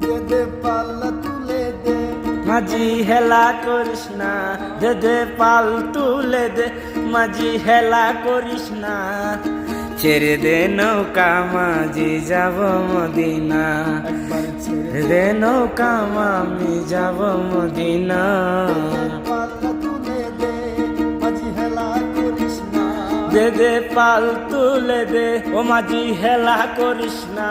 দে দে পাল্লা তুলে দে। মাঝি হেলা করিস না দে দে পাল তুলে দে। মাঝি হেলা করিস না ছেড়ে দে নৌকা মাঝি যাব মদিনা। ছেড়ে দে নৌকা মামি যাব মদিনা। দে দে পাল তুলে দে ও মাঝি হেলা করিস না।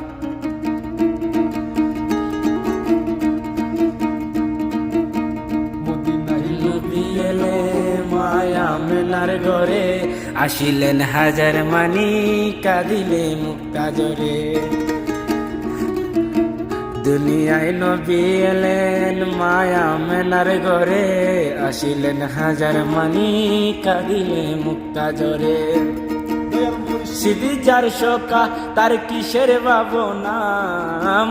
মেলার ঘরে আসিলেন হাজার মানি, কাঁদিলে মুক্তা জরে দুনিয়ায় নবী এলেন, মায়া মেলার ঘরে আসিলেন হাজার মানি, কাঁদিলে মুক্তা জরে মুর্শিদ যার শোকা, তার কিসের ভাবনা?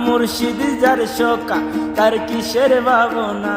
মুর্শিদ যার শোকা, তার কিসের ভাবনা?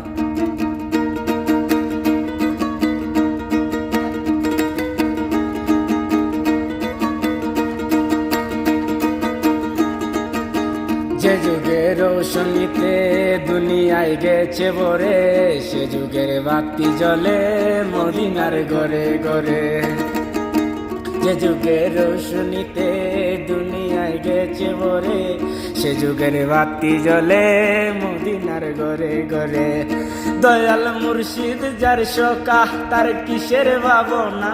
যে যুগের রোশনীতে দুনিয়ায় গেছে বরে সে যুগের বাতি জলে মদিনার ঘরে ঘরে যে যুগের রোশনীতে দুনিয়ায় গেছে ভরে। সে যুগের বাতি জ্বলে, মদিনার ঘরে ঘরে। দয়াল মুর্শিদ, যার শোকা তার কিসের ভাবনা?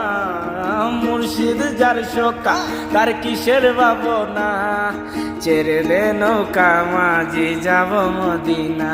মুর্শিদ, যার শোকা তার কিসের ভাবনা? চেরে দে নৌকা, মাঝি যাব মদিনা।